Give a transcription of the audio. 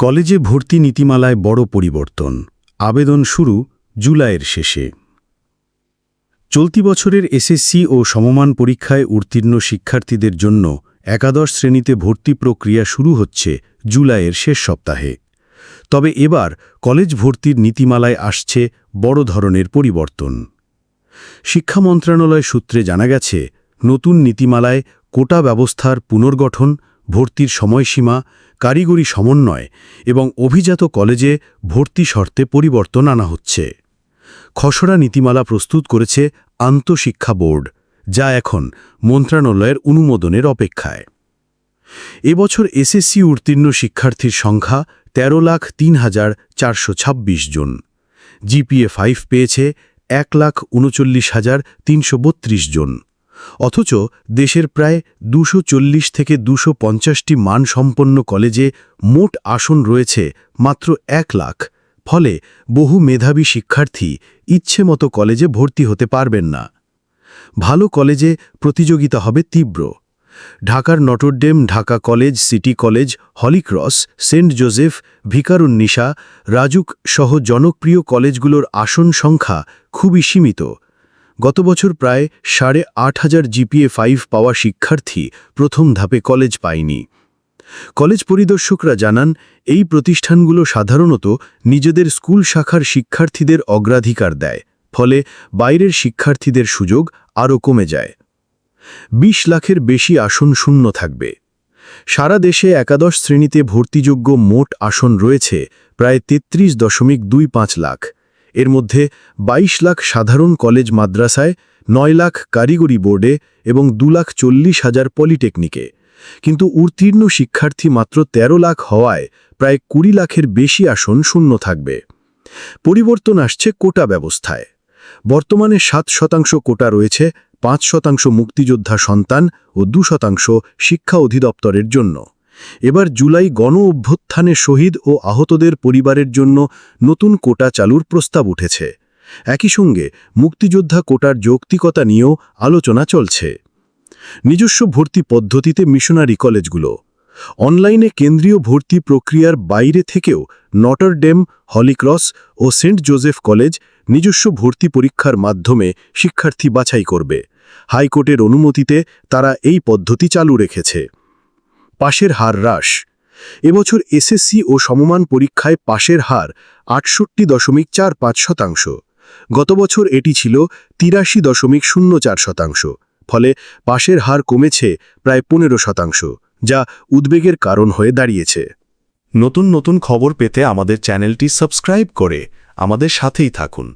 কলেজে ভর্তি নীতিমালায় বড় পরিবর্তন। আবেদন শুরু জুলাইয়ের শেষে। চলতি বছরের এসএসসি ও সমমান পরীক্ষায় উত্তীর্ণ শিক্ষার্থীদের জন্য একাদশ শ্রেণীতে ভর্তি প্রক্রিয়া শুরু হচ্ছে জুলাইয়ের শেষ সপ্তাহে। তবে এবার কলেজ ভর্তির নীতিমালায় আসছে বড় ধরনের পরিবর্তন। শিক্ষা মন্ত্রণালয় সূত্রে জানা গেছে, নতুন নীতিমালায় কোটা ব্যবস্থার পুনর্গঠন, ভর্তির সময়সীমা কারিগরি সমন্বয় এবং অভিজাত কলেজে ভর্তি শর্তে পরিবর্তন আনা হচ্ছে। খসড়া নীতিমালা প্রস্তুত করেছে আন্তঃশিক্ষা বোর্ড, যা এখন মন্ত্রণালয়ের অনুমোদনের অপেক্ষায়। এবছর এসএসসি উত্তীর্ণ শিক্ষার্থীর সংখ্যা তেরো লাখ তিন হাজার চারশো ছাব্বিশ জন। জিপিএ ফাইভ পেয়েছে এক লাখ উনচল্লিশ হাজার তিনশো বত্রিশ জন। অথচ দেশের প্রায় দুশো থেকে দুশো পঞ্চাশটি মানসম্পন্ন কলেজে মোট আসন রয়েছে মাত্র এক লাখ। ফলে বহু মেধাবী শিক্ষার্থী ইচ্ছে মতো কলেজে ভর্তি হতে পারবেন না। ভালো কলেজে প্রতিযোগিতা হবে তীব্র। ঢাকার Notre Dame, Dhaka college, city college, Holy Cross, Saint Joseph Viqarunnisa Rajuk সহ জনপ্রিয় কলেজগুলোর আসন সংখ্যা খুবই সীমিত। গত বছর প্রায় সাড়ে আট হাজার জিপিএ ফাইভ পাওয়া শিক্ষার্থী প্রথম ধাপে কলেজ পায়নি। কলেজ পরিদর্শকরা জানান, এই প্রতিষ্ঠানগুলো সাধারণত নিজেদের স্কুল শাখার শিক্ষার্থীদের অগ্রাধিকার দেয়, ফলে বাইরের শিক্ষার্থীদের সুযোগ আরও কমে যায়। ২০ লাখের বেশি আসন শূন্য থাকবে। সারা দেশে একাদশ শ্রেণীতে ভর্তিযোগ্য মোট আসন রয়েছে প্রায় তেত্রিশ দশমিক দুই পাঁচ লাখ। এর মধ্যে ২২ লাখ সাধারণ কলেজ মাদ্রাসায় নয় লাখ কারিগরি বোর্ডে এবং দু লাখ চল্লিশ হাজার পলিটেকনিকে। কিন্তু উত্তীর্ণ শিক্ষার্থী মাত্র ১৩ লাখ হওয়ায় প্রায় কুড়ি লাখের বেশি আসন শূন্য থাকবে। পরিবর্তন আসছে কোটা ব্যবস্থায়। বর্তমানে সাত শতাংশ কোটা রয়েছে, পাঁচ শতাংশ মুক্তিযোদ্ধা সন্তান ও দু শতাংশ শিক্ষা অধিদপ্তরের জন্য। এবার জুলাই গণ অভ্যুত্থানে শহীদ ও আহতদের পরিবারের জন্য নতুন কোটা চালুর প্রস্তাব উঠেছে। একই সঙ্গে মুক্তিযোদ্ধা কোটার যৌক্তিকতা নিয়েও আলোচনা চলছে। নিজস্ব ভর্তি পদ্ধতিতে মিশনারি কলেজগুলো। অনলাইনে কেন্দ্রীয় ভর্তি প্রক্রিয়ার বাইরে থেকেও নটরডেম হলিক্রস ও সেন্ট জোসেফ কলেজ নিজস্ব ভর্তি পরীক্ষার মাধ্যমে শিক্ষার্থী বাছাই করবে। হাইকোর্টের অনুমতিতে তারা এই পদ্ধতি চালু রেখেছে। পাশের হার হ্রাস। এবছর এসএসসি ও সমমান পরীক্ষায় পাশের হার আটষট্টি দশমিক চার পাঁচ শতাংশ। গত বছর এটি ছিল তিরাশি দশমিক শূন্য চার শতাংশ, ফলে পাশের হার কমেছে প্রায় পনেরো শতাংশ, যা উদ্বেগের কারণ হয়ে দাঁড়িয়েছে। নতুন নতুন খবর পেতে আমাদের চ্যানেলটি সাবস্ক্রাইব করে আমাদের সাথেই থাকুন।